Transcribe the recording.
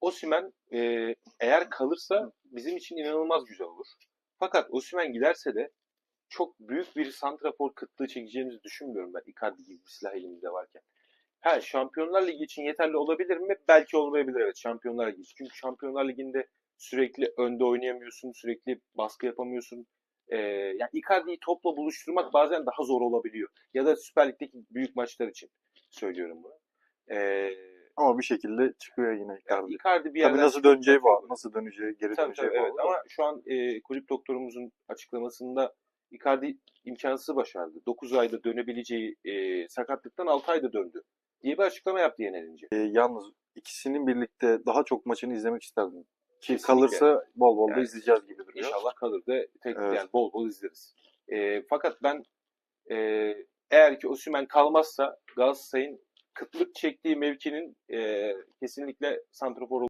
Osimhen e, eğer kalırsa bizim için inanılmaz güzel olur. Fakat Osimhen giderse de çok büyük bir santrafor kıtlığı çekeceğimizi düşünmüyorum ben Icardi gibi bir silah elimizde varken. Ha Şampiyonlar Ligi için yeterli olabilir mi? Belki olmayabilir evet Şampiyonlar Ligi için. Çünkü Şampiyonlar Ligi'nde sürekli önde oynayamıyorsun, sürekli baskı yapamıyorsun. Ee, yani Icardi'yi topla buluşturmak bazen daha zor olabiliyor. Ya da Süper Lig'deki büyük maçlar için söylüyorum bunu. Ee, Ama bir şekilde çıkıyor yine yani Icardi. Icardi bir Tabii nasıl döneceği bağlı. Nasıl döneceği, geri Tabii döneceği tabii evet bağlı. ama şu an e, kulüp doktorumuzun açıklamasında Icardi imkansız başardı. 9 ayda dönebileceği e, sakatlıktan 6 ayda döndü diye bir açıklama yaptı yenilince. Ee, yalnız ikisinin birlikte daha çok maçını izlemek isterdim. Ki Kesinlikle. kalırsa bol bol da Yani izleyeceğiz gibi duruyor. İnşallah kalır da tek Evet. yani bol bol izleriz. E, fakat ben e, eğer ki Osimhen kalmazsa Galatasaray'ın kıtlık çektiği mevkinin e, kesinlikle santrafor